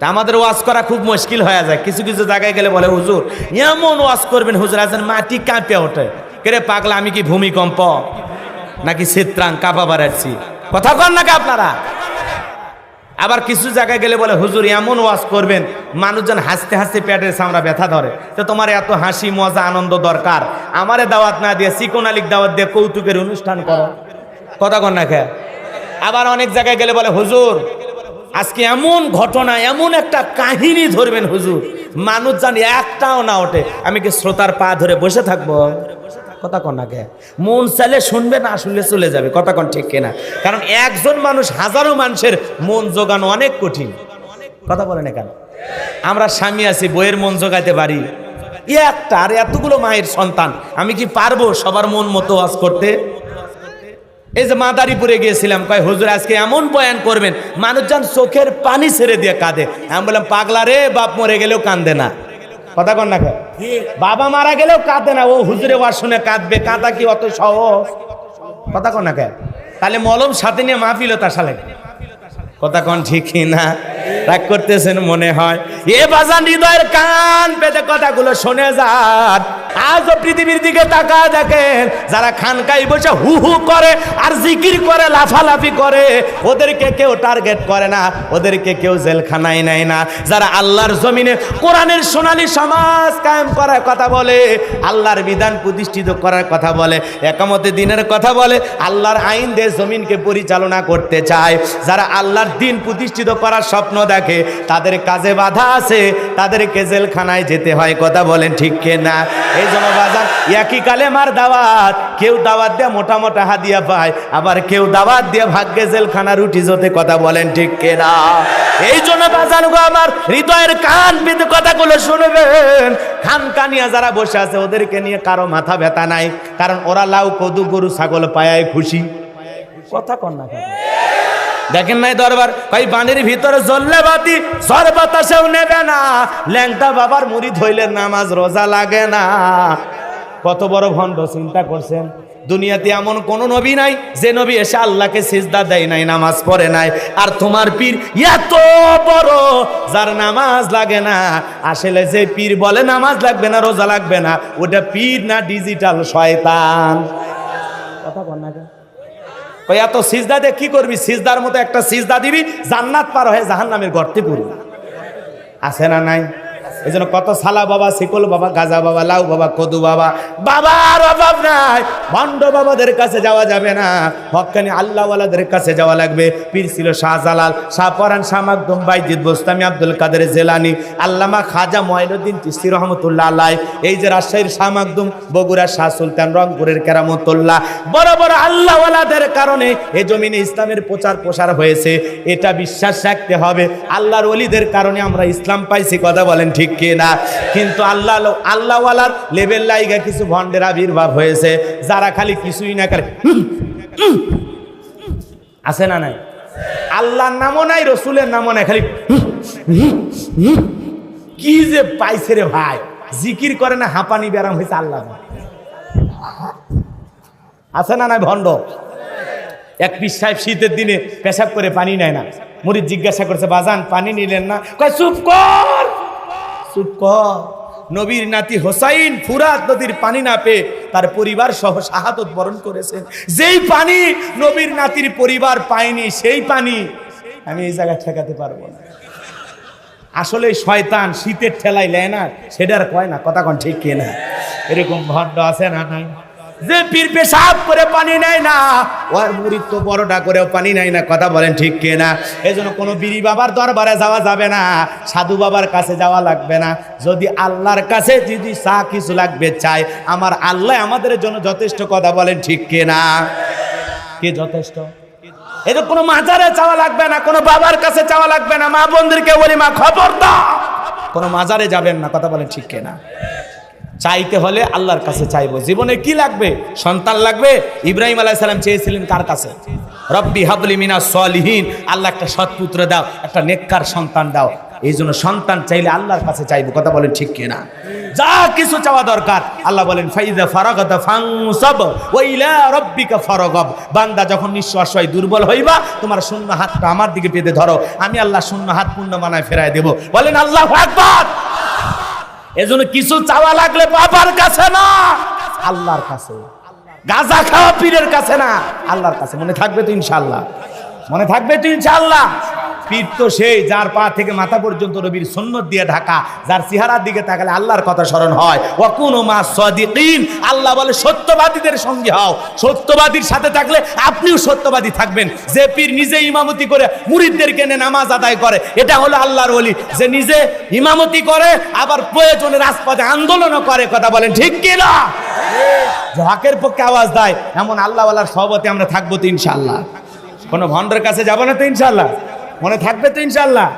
তা আমাদের ওয়াজ করা খুব মুশকিল হয়ে যায়। কিছু কিছু জায়গায় গেলে বলে, হুজুর, এমন ওয়াজ করবেন, হুজুর আছেন মাটি কাঁপে ওঠে। কেরে পাগলা, আমি কি ভূমিকম্প? নাকি চিত্রাং কাঁপা বাড়াচ্ছি? কথা কন নাকি আপনারা? আবার কিছু জায়গায় গেলে বলে, হুজুর, এমন ওয়াজ করবেন মানুষজন হাসতে হাসতে পেটের সামরা ব্যথা ধরে। তো তোমার এত হাসি, মজা, আনন্দ দরকার। আমারে দাওয়াত না দিয়ে সিকোন আলিক দাওয়াত দিয়ে কৌতুকের অনুষ্ঠান করো। কথা কন না খেয়া আবার অনেক জায়গায় গেলে বলে, হুজুর আজকে এমন ঘটনা, এমন একটা কাহিনী ধরবেন হুজুর। মানুষ জানি একটাও না ওঠে। আমি কি শ্রোতার পা ধরে বসে থাকব? কথা কন কে? মন চাইলে শুনবে, না শুনলে চলে যাবে। কথা কন ঠিক কিনা? কারণ একজন মানুষ হাজারো মানুষের মন জোগানো অনেক কঠিন। কথা বলেন কেন আমরা স্বামী আছি, বইয়ের মন জোগাইতে পারি। একটা, আর এতগুলো মায়ের সন্তান। আমি কি পারব সবার মন মতো ওয়াজ করতে? এই যে মাদারীপুরে গিয়েছিলাম, কয়, হুজুর, আজকে এমন বয়ান করবেন, মানুষজন চোখের পানি ছেড়ে দিয়ে কাঁদে। আমি বললাম, পাগলা রে, বাপ মরে গেলেও কাঁদে না। কথা কন না? বাবা মারা গেলেও কাঁদে না। ও হুজুরে ওয়ার শুনে কাঁদবে, কাঁদা কি অত সহজ? কথা কন না তাহলে মলম সাথে নিয়ে মাহফিল তার সালে কথা কন ঠিক না রাগ করতেছেন মনে হয়। এ বাজান হৃদয়ের কান পেতে কথাগুলো শুনে যান। আজও পৃথিবীর দিকে তাকা দেখেন, যারা খানকাই বসে হু হু করে আর জিকির করে, লাফালাফি করে, ওদেরকে কেউ টার্গেট করে না, ওদেরকে কেউ জেলখানায় নেয় না। যারা আল্লাহর জমিনে কোরআনের সোনালী সমাজ কায়েম করার কথা বলে, আল্লাহর বিধান প্রতিষ্ঠিত করার কথা বলে একামতে দিনের কথা বলে, আল্লাহর আইন দিয়ে জমিনকে পরিচালনা করতে চায়। যারা আল্লাহর দিন প্রতিষ্ঠিত করার স্বপ্ন দেখে, তাদের কাজে বাধা আছে, তাদেরকে জেলখানায় যেতে হয়, কথা বলেন ঠিক কে না এই জন্য বাজান একই কালে মার দাওয়াত, কেউ দাওয়াত দিয়ে মোটা মোটা হাদিয়া পায়, আবার কেউ দাওয়াত দিয়ে ভাগ্যে জেলখানা রুটি জোতে, কথা বলেন ঠিক কে না এই জন্য বাজান গো আমার হৃদয়ের কান পেতে কথাগুলো শুনবেন। খান কানিয়া যারা বসে আছে, ওদেরকে নিয়ে কারও মাথা ব্যথা নাই, কারণ ওরা লাউ, কদু, গরু, ছাগল পায়ায় খুশি। কথা কন না কেন? দেখেন নাই দরবার? ভাই বাণীর ভিতরে জ্বললে বাতি সর বাতাসেও নেবে না। ল্যাংটা বাবার মুড়ি ধইলে নামাজ রোজা লাগে না। কত বড় ভণ্ড চিন্তা করছেন? দুনিয়াতে এমন কোন নবী নাই, যে নবী এসে আল্লাহকে সিজদা দেয় নাই, নামাজ পড়ে নাই। আর তোমার পীর এত বড়, যার নামাজ লাগে না। আসলে যে পীর বলে নামাজ লাগবে না, রোজা লাগবে না, ওটা পীর না ডিজিটাল শয়তান। কথা বল না? ওই এত সিজদা দিয়ে কি করবি? সিজদার মতো একটা সিজদা দিবি, জান্নাত পার হয়ে জাহান্নামের গর্তে পড়বি। আছে না নাই? এই জন্য কত সালা বাবা, শিকল বাবা, গাজা বাবা, লাউ বাবা, কদু বাবা, বাবার অভাব নাই। ভণ্ড বাবাদের কাছে যাওয়া যাবে না। হকানি আল্লাহওয়ালাদের কাছে যাওয়া লাগবে। পীর ছিল শাহজালাল, শাহ পরান, শাহ মাকদুম, বাইজিদ বোস্তামি, আব্দুল কাদের জেলানি, আল্লামা খাজা ময়নুদ্দিন চিস্তি রহমতুল্লাহ আলাই এই যে রাজশাহীর শাহ মাকদুম, বগুড়ার শাহ সুলতান, রংপুরের কেরামতুল্লাহ। বড় বড় আল্লাহওয়ালাদের কারণে এ জমিনে ইসলামের প্রচার প্রসার হয়েছে। এটা বিশ্বাস রাখতে হবে। আল্লাহর অলিদের কারণে আমরা ইসলাম পাইছি, কথা বলেন ঠিক কি না কিন্তু আল্লাহ আল্লাহওয়ালার লেভেল লাইগা কিছু ভণ্ডের আবির্ভাব হয়েছে। যারা খালি কিছুই না করে আছে না নাই? আল্লাহর নামও নাই, রসুলের নামও নাই, খালি। কি যে পাইছে রে ভাই? জিকির করে না হাঁপানি ব্যারাম হয়েছে আল্লাহ আছে না নাই ভণ্ড? এক পিস সাহেব শীতের দিনে পেশাব করে পানি নেয় না। মুড়ি জিজ্ঞাসা করছে, বাজান, পানি নিলেন না? কয়, চুপ কর! চুপ কর নবীর নাতি হোসাইন ফুরাত নদীর পানি না পেয়ে তার পরিবার সহ শাহাদত বরণ করেছেন। যেই পানি নবীর নাতির পরিবার পায়নি, সেই পানি আমি এই জায়গায় ঠেকাতে পারব না। আসলে শয়তান শীতের ঠেলায় লেয় না সেটার কয় না, কথা কন ঠিক কে না এরকম ভণ্ড আছে না নাই? যে পীর পেশাব করে পানি নেয় না, ওর মুড়ির তো বড়টা করেও পানি নেয় না, কথা বলেন ঠিক কে না এই জন্য কোনো বিড়ি বাবার দরবারে যাওয়া যাবে না, সাধু বাবার কাছে যাওয়া লাগবে না। যদি আল্লাহর কাছে যদি চা কিছু লাগবে চাই আমার আল্লাহ আমাদের জন্য যথেষ্ট কথা বলেন ঠিক কে না কে যথেষ্ট? এটা কোনো মাজারে চাওয়া লাগবে না, কোনো বাবার কাছে চাওয়া লাগবে না, মা বোনদেরকে বলি, মা খবর দাও কোনো মাজারে যাবেন না, কথা বলেন ঠিক কে না চাইতে হলে আল্লাহর কাছে চাইব। জীবনে কি লাগবে? সন্তান লাগবে? ইব্রাহিম আলাইসালাম চেয়েছিলেন কার কাছে? রব্বি হাবলি মিনা সলিহীন। আল্লাহ একটা সৎপুত্র দাও, একটা নেককার সন্তান দাও। এই জন্য সন্তান চাইলে আল্লাহর কাছে চাইব। কথা বলেন ঠিক কিনা? যা কিছু চাওয়া দরকার। আল্লাহ বলেন ফাইদা ফারাগাতা ফাংসাব ওইলা রব্বিকা ফারাগাব। বান্দা যখন নিঃশ্বাস হয় দুর্বল হইবা, তোমার শূন্য হাতটা আমার দিকে পেতে ধরো। আমি আল্লাহ শূন্য হাত পূর্ণ মানায় ফেরায় দেব। বলেন, আল্লাহ আকবার! এজন্য কিছু চাওয়া লাগলে বাবার কাছে না। আল্লাহর কাছে। গাজা খাওয়া পীরের কাছে না। আল্লাহর কাছে। মনে থাকবে তো ইনশাআল্লাহ। মনে থাকবে তো ইনশাআল্লাহ। পীর তো সেই যার পা থেকে মাথা পর্যন্ত রবির সুন্নত দিয়ে ঢাকা, যার চেহারার দিকে তাকালে আল্লাহর কথা স্মরণ হয়। ওয়াকুন মা সাদিকিন, আল্লাহ বলে, সত্যবাদীদের সঙ্গে হও। সত্যবাদীর সাথে থাকলে আপনিও সত্যবাদী থাকবেন। যে পীর নিজে ইমামতি করে মুরিদদের কেনে নামাজ আদায় করে, এটা হলো আল্লাহর ওলি। যে নিজে ইমামতি করে, আবার প্রয়োজনে রাজপথে আন্দোলনও করে, কথা বলেন ঠিক কি না হকের পক্ষে আওয়াজ দেয়, এমন আল্লাহওয়ালার সহবতে আমরা থাকব তো ইনশাল্লাহ কোনো ভণ্ডের কাছে যাব না তো ইনশাল্লাহ মনে থাকবে তো ইনশাল্লাহ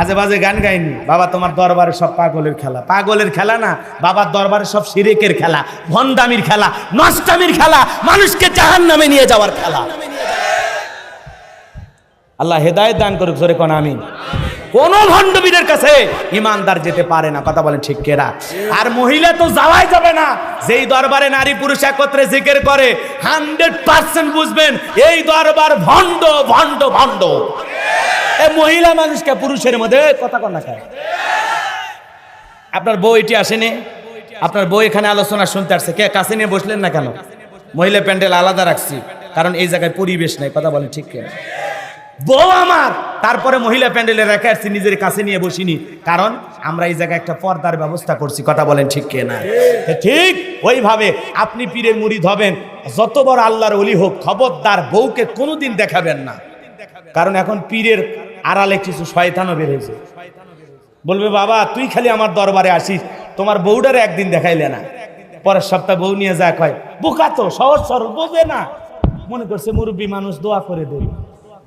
আজে বাজে গান গাইনি। বাবা, তোমার দরবারে সব পাগলের খেলা। পাগলের খেলা না, বাবার দরবারে সব সিরেকের খেলা ভন্দামির খেলা, নষ্টামির খেলা, মানুষকে জাহান নামে নিয়ে যাওয়ার খেলা। আল্লাহ হেদায়ত দান করুক, জোরে কোন আমিন। কোন ভণ্ডবীরের কাছে ইমানদার যেতে পারে না। কথা বলেন ঠিক কেরা? আর মহিলা তো যাওয়াই যাবে না। যেই দরবারে নারী পুরুষ একত্রে জিকির করে, হান্ড্রেড পার্সেন্ট বুঝবেন, এই দরবার ভণ্ড ভণ্ড ভণ্ড। এ মহিলা মানুষকে পুরুষের মধ্যে কথা কন না খায় আপনার বউ এটি আসেনি? আপনার বউ এখানে আলোচনা শুনতে আসছে। কে? কাছে নিয়ে বসলেন না কেন? মহিলা প্যান্ডেল আলাদা রাখছি, কারণ এই জায়গায় পরিবেশ নাই। কথা বলেন ঠিক কেন বউ আমার। তারপরে মহিলা প্যান্ডেলে রেখে আসছি নিজের কাছে নিয়ে বসিনি। কারণ আমরা এই জায়গায় একটা পর্দার ব্যবস্থা করছি কথা বলেন ঠিক কে না? ঠিক। ওইভাবে আপনি পীরের মুড়িদ হবেন যত বড় আল্লাহর অলি হোক খবরদার বউকে কোনোদিন দেখাবেন না। কারণ এখন পীরের আড়ালে কিছু শয়তানও বের হয়েছে। বলবে বাবা তুই খালি আমার দরবারে আসিস তোমার বউটারে একদিন দেখাইলে না। পরের সপ্তাহ বউ নিয়ে যা কয় বোকা তো সহজ সরল বোঝে না। মনে করছে মুরব্বী মানুষ দোয়া করে দেবে।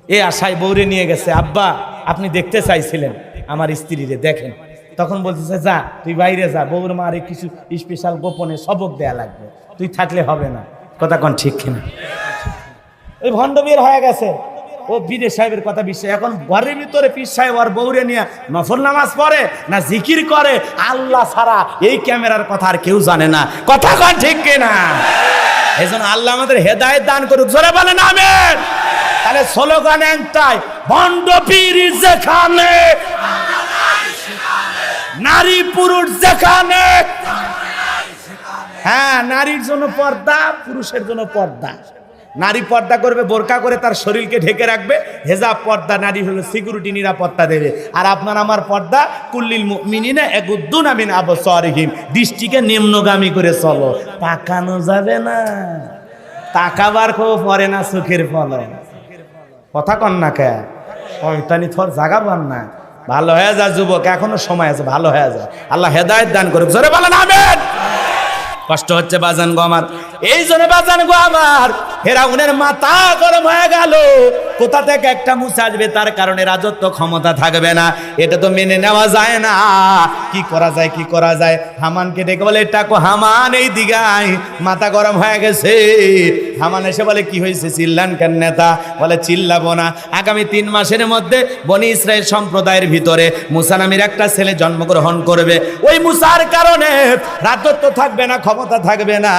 এ আশায় বউরে নিয়ে গেছে, আব্বা, আপনি দেখতে চাইছিলেন আমার স্ত্রীরে, দেখেন। তখন বলতেছে, যা, তুই বাইরে যা, বউর মারে কিছু স্পেশাল গোপনে সবক দেয়া লাগবে, তুই থাকলে হবে না। কথা কন ঠিক কিনা? ওই ভণ্ড বের হয়ে গেছে। ও বিদেশ সাহেবের কথা বিশ্বাস, এখন ঘরের ভিতরে পীর সাহেব আর বউরে নিয়ে নফল নামাজ পড়ে না জিকির করে, আল্লাহ ছাড়া এই ক্যামেরার কথা আর কেউ জানে না। কথা কন ঠিক কিনা? এই জন্য আল্লাহ আমাদের হেদায়ত দান করুক, জোরে বলেন, আমেন। তাহলে স্লোগান একটাই ভণ্ড যেখানে, নারী পুরুষ যেখানে। হ্যাঁ নারীর জন্য পর্দা, পুরুষের জন্য পর্দা। নারী পর্দা করবে, বোরকা করে তার শরীরকে ঢেকে রাখবে, হেজাব পর্দা, নারী হলো সিকিউরিটি নিরাপত্তা দেবে। আর আপনার আমার পর্দা, কুল্লিল মিনিনা এগুদ্দুন আমিন আবসরহিম, দৃষ্টিকে নিম্নগামী করে চলো। তাকানো যাবে না। তাকাবার কেউ পরে না চোখের ফল কথা কন না কে? শয়তানি থর জাগা পান না। ভালো হয়ে যা যুবক, এখনও সময় আছে, ভালো হয়ে যা। আল্লাহ হেদায়ত দান করুক। জোরে বলেন, আমেন। কষ্ট হচ্ছে বাজান গো আমার। এই জন্য বাজান গো আমার। হেরাউনের মাথা গরম হয়ে গেল। কোথা থেকে একটা মুছে আসবে? তার কারণে রাজত্ব ক্ষমতা থাকবে না। এটা তো মেনে নেওয়া যায় না। কি করা যায়, কি করা যায়? হামানকে ডেকে বলে টাকো হামান এই দিগায় মাথা গরম হয়ে গেছে। হামান এসে বলে, কি হয়েছে? চিল্লান কেন নেতা? বলে, চিল্লাবো না। আগামী তিন মাসের মধ্যে বনি ইসরায়েল সম্প্রদায়ের ভিতরে মুসা নামের একটা ছেলে জন্মগ্রহণ করবে। ওই মুসার কারণে রাজত্ব থাকবে না, ক্ষমতা থাকবে না।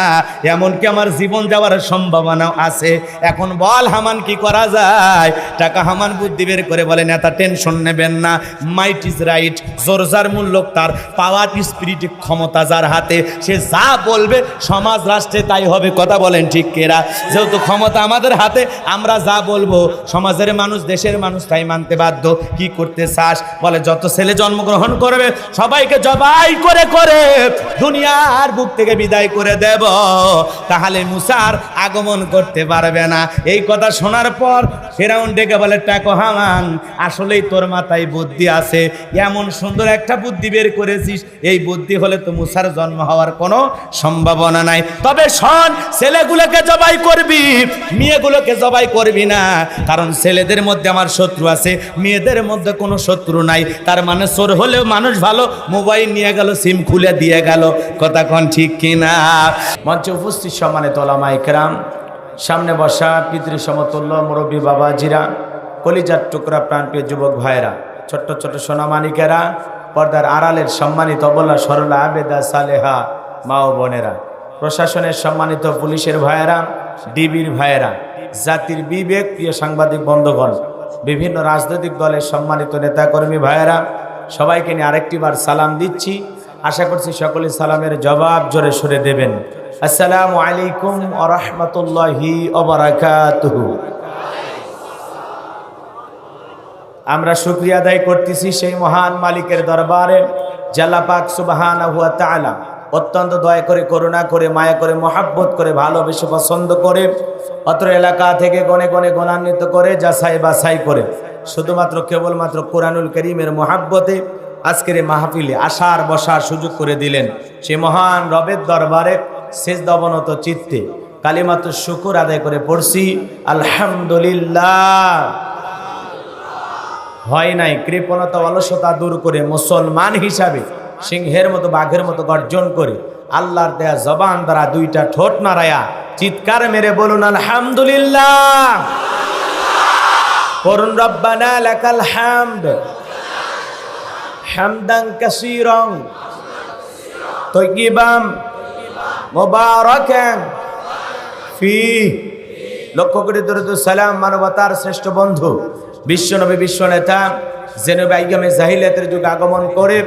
এমনকি আমার জীবন যাওয়ার সম্ভাবনা আছে। এখন বল, হামান, কি করা যায়? টাকা হামান বুদ্ধি বের করে বলে, নেতা টেনশন নেবেন না। মাইট ইজ রাইট জোর যার মূল্য তার পাওয়ার স্পিরিট ক্ষমতা যার হাতে। সে যা বলবে, সমাজ, রাষ্ট্রে তাই হবে। কথা বলেন ঠিক কেরা? যেহেতু ক্ষমতা আমাদের হাতে, আমরা যা বলব, সমাজের মানুষ, দেশের মানুষ তাই মানতে বাধ্য। কি করতে চাস? বলে, যত ছেলে জন্মগ্রহণ করবে, সবাইকে জবাই করে করে দুনিয়ার বুক থেকে বিদায় করে দেব। তাহলে মুসার আগমন করতে পারবে না। এই কথা শোনার পর ফেরাউন ডেকে বলে, টাকো হামান, আসলেই তোর মাথায় বুদ্ধি আছে। এমন সুন্দর একটা বুদ্ধি বের করেছিস। এই বুদ্ধি হলে তো মুসার জন্ম হওয়ার কোনো সম্ভাবনা নাই। তবে শোন, ছেলেগুলোকে জবাই করবি, মেয়েগুলোকে জবাই করবি না। কারণ ছেলেদের মধ্যে আমার শত্রু আছে, মেয়েদের মধ্যে কোনো শত্রু নাই। তার মানে চোর হলেও মানুষ ভালো, মোবাইল নিয়ে গেল, সিম খুলে দিয়ে গেল। কথা কন ঠিক কিনা? মঞ্চে উপস্থিত সম্মানিত ওলামা ইকরাম সামনে বসা পিতৃ সমতুল্য মুরব্বী বাবাজিরা, কলিজার টুকরা প্রাণপ্রিয় যুবক ভাইরা ছোট্ট ছোট্ট সোনামানিকেরা পর্দার আড়ালের সম্মানিত অবলা সরলা আবেদা সালেহা মা ও বোনেরা, প্রশাসনের সম্মানিত পুলিশের ভাইয়েরা, ডিবির ভাইয়েরা, জাতির বিবেক, প্রিয় সাংবাদিক বন্ধুগণ, বিভিন্ন রাজনৈতিক দলের সম্মানিত নেতাকর্মী ভাইয়েরা, সবাইকে নিয়ে আরেকটিবার সালাম দিচ্ছি। আশা করছি সকলে সালামের জবাব জোরে সরে দেবেন। আসসালামু আলাইকুম আ রহমতুল্লাহি অবরাকাতুহু আমরা শুক্রিয়া আদায় করতেছি সেই মহান মালিকের দরবারে। জাল্লাপাক সুবাহান হুয়া তাআলা অত্যন্ত দয়া করে, করুণা করে, মায়া করে, মহাব্বত করে, ভালোবেসে পছন্দ করে, অত্র এলাকা থেকে গনে গনে গণান্বিত করে, যাচাই বাছাই করে। শুধুমাত্র কেবলমাত্র কোরআনুল করিমের মহাব্বতে আজকের মাহফিলে আসার বসার সুযোগ করে দিলেন সে মহান রবের দরবারে শেষ দবনত চিত্তে কালিমাত্র শুকুর আদায় করে পড়ছি, আলহামদুলিল্লাহ। হয় নাই, কৃপণতা অলসতা দূর করে মুসলমান হিসাবে সিংহের মতো বাঘের মতো গর্জন করে আল্লাহর দেয়া জবান দ্বারা দুইটা ঠোঁট নাড়ায়া চিৎকার মেরে বলুন, আলহামদুলিল্লাহ। করুন রব্বানা লাকাল হামদান কাসীরান। তৈয়িবাম মুবারাকান। ফি। লক্ষ কোটি দরুদ সালাম মানবতার শ্রেষ্ঠ বন্ধু বিশ্বনবী বিশ্ব নেতা, জেনবে আইগামে জাহিলিয়াতের যুগে আগমন করে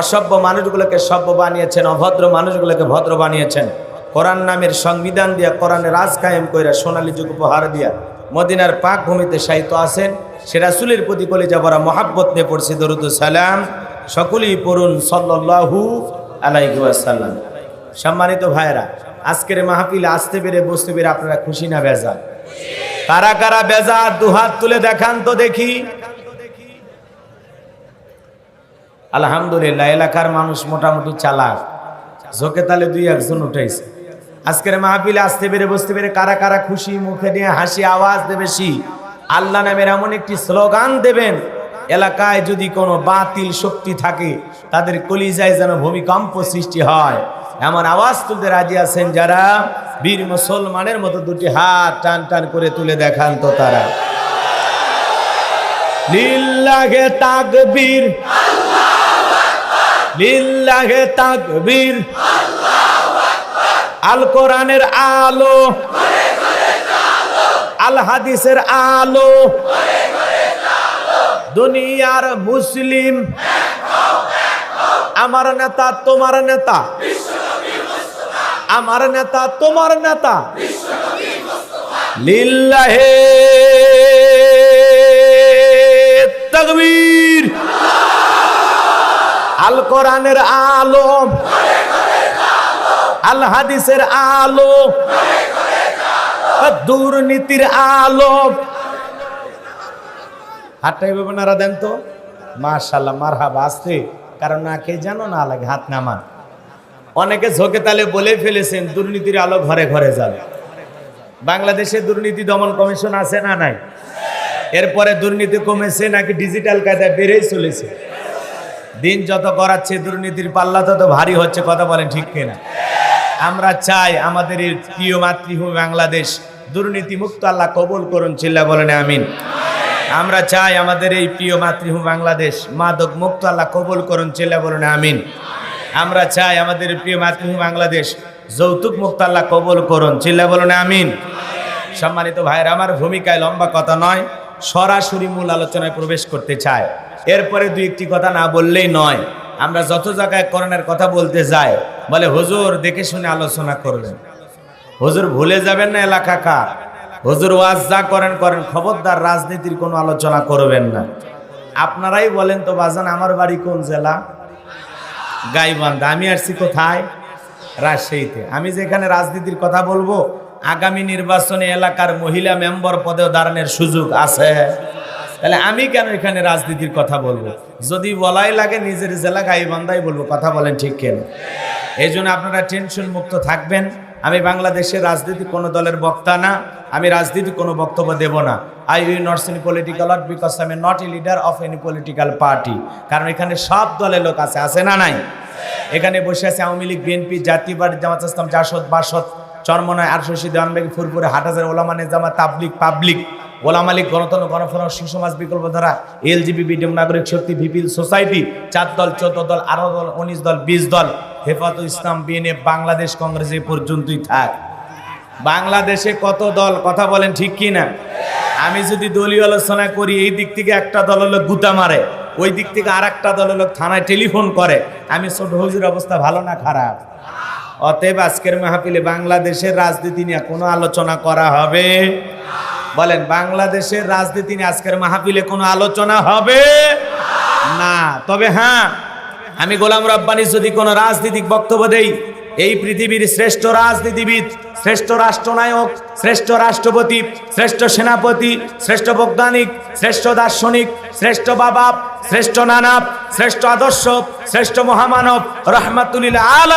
অসভ্য মানুষগুলোকে সভ্য বানিয়েছেন, অভদ্র মানুষগুলোকে ভদ্র বানিয়েছেন। কোরআন নামের সংবিধান দিয়া কোরআনের রাজ কায়েম কইরা সোনালী যুগ উপহার দিয়া মদিনার পাক ভূমিতে সাহিত্য আছেন। সেটা সুলের প্রতি কলিজা ভরা মহাব্বত নিয়ে পড়ছি দরুদ সালাম। সকলেই পড়ুন সাল্লাল্লাহু আলাইহি ওয়াসাল্লাম। সম্মানিত ভাইরা আজকের মাহফিলে আসতে পেরে বসতে পেরে আপনারা খুশি না বেজা কারা কারা বেজা দুহাত তুলে দেখান তো দেখি। আলহামদুলিল্লাহ, এলাকার মানুষ মোটামুটি চালাক। ঝোঁকে তালে দুই একজন উঠাইছে আজকের মাহফিলে আসতে পেরে বসতে পেরে কারা কারা খুশি, মুখে নিয়ে হাসি, আওয়াজ দেবে সি? আল্লাহ নামের এমন একটি স্লোগান দেবেন এলাকায় যদি কোনো বাতিল শক্তি থাকে, তাদের কলিজায় যেন ভূমিকম্প সৃষ্টি হয়। এমন আওয়াজ তুলতে রাজি আছেন যারা? বীর মুসলমানের মতো দুটি হাত টান টান করে তুলে দেখান তো তারা। লিল্লাহে তাকবীর। লিল্লাহে তাকবীর। আল কোরআনের আলো। আল হাদিসের আলো। দুনিয়ার মুসলিম। আমার নেতা তোমার নেতা। আমার নেতা তোমার নেতা। লিল্লাহে তকবীর। আল কোরআনের আলো আল হাদিসের আলো। দুর্নীতির আলো। হাতটা এভাবে নারা দেন তো? মার্শাল্লাহ মার হাবা আসতে। কারণ না, কে জানো না লাগে হাত নামান। অনেকে ঝোঁকে তালে বলে ফেলেছেন, দুর্নীতির আলো ঘরে ঘরে যাবে। বাংলাদেশে দুর্নীতি দমন কমিশন আছে না নাই? এরপরে দুর্নীতি কমেছে নাকি ডিজিটাল কায়দায় বেড়েই চলেছে? দিন যত করাচ্ছে দুর্নীতির পাল্লা তত ভারী হচ্ছে, কথা বলেন ঠিক কিনা? আমরা চাই আমাদের প্রিয় মাতৃভূমি বাংলাদেশ দুর্নীতি মুক্ত আল্লাহ কবুল করুন, চিল্লা বলেন আমিন। আমরা চাই আমাদের এই প্রিয় মাতৃভূমি বাংলাদেশ, মাদক মুক্ত আল্লাহ কবুল করুন চিল্লা বলুন, আমিন। আমরা চাই আমাদের প্রিয় মাতৃভূমি বাংলাদেশ, যৌতুক মুক্ত আল্লাহ কবুল করুন চিল্লা বলুন, আমিন। সম্মানিত ভাইয়ের, আমার ভূমিকায় লম্বা কথা নয়, সরাসরি মূল আলোচনায় প্রবেশ করতে চায়। এরপরে দুই একটি কথা না বললেই নয়, আমরা যত জায়গায় করোনার কথা বলতে যাই, বলে হুজুর দেখে শুনে আলোচনা করবেন হুজুর ভুলে যাবেন না এলাকা কার? হুজুর ওয়াজ যা করেন করেন। খবরদার, রাজনীতির কোনো আলোচনা করবেন না। আপনারাই বলেন তো, বাজান, আমার বাড়ি কোন জেলা? গাইবান্ধা। আমি আসছি কোথায়? রাজশাহীতে। আমি যেখানে রাজনীতির কথা বলব, আগামী নির্বাচনে এলাকার মহিলা মেম্বার পদেও দাঁড়ানোর সুযোগ আছে। তাহলে আমি কেন এখানে রাজনীতির কথা বলব? যদি বলাই লাগে, নিজের জেলা গাইবান্ধাই বলব। কথা বলেন ঠিক কেন? এই জন্য আপনারা টেনশন মুক্ত থাকবেন। আমি বাংলাদেশের রাজনীতি কোনো দলের বক্তা না, আমি রাজনীতি কোনো বক্তব্য দেব না। I we not any political not because I am not a leader of any political party কারণ এখানে সব দলের লোক আছে আছে না নাই? এখানে বসে আছে আওয়ামী লীগ বিএনপি জাতীয় পার্টি, জামাত ইসলাম, জাসদ, বাসদ, চরমনায় আরশি দেওয়ানবেগ ফুরপুরে হাটাজার ওলামানে জামা তাবলিক পাবলিক। গোলাম মালিক গণতন্ত্র গণফোরাম সুসমাজ বিকল্প ধারা এলজিবি বিডিএম নাগরিক শক্তি ভিপিল সোসাইটি চার দল, চোদ্দ দল আরও দল, উনিশ দল, বিশ দল। হেফাজত ইসলাম বিএনএফ বাংলাদেশ কংগ্রেস এই পর্যন্তই থাক। বাংলাদেশে কত দল? কথা বলেন ঠিক কি না আমি যদি দলীয় আলোচনা করি, এই দিক থেকে একটা দল হলো গুতা মারে, ওই দিক থেকে আর একটা দল হলো থানায় টেলিফোন করে। আমি ছোট হুজুর, অবস্থা ভালো না খারাপ? অতএব আজকের মাহফিলে বাংলাদেশের রাজনীতি নিয়ে কোনো আলোচনা করা হবে? বলেন, বাংলাদেশের রাজনীতি নিয়ে আজকের মাহফিলে কোনো আলোচনা হবে? না। তবে হ্যাঁ আমি গোলাম রব্বানি যদি কোনো রাজনীতিক বক্তব্য দেই, এই পৃথিবীর শ্রেষ্ঠ রাজনীতিবিদ, শ্রেষ্ঠ রাষ্ট্রনায়ক, শ্রেষ্ঠ রাষ্ট্রপতি, শ্রেষ্ঠ সেনাপতি, শ্রেষ্ঠ বৈজ্ঞানিক, শ্রেষ্ঠ দার্শনিক, শ্রেষ্ঠ বাবা শ্রেষ্ঠ নানাব, শ্রেষ্ঠ আদর্শ, শ্রেষ্ঠ মহামানব রহমাতুল্লিল আলম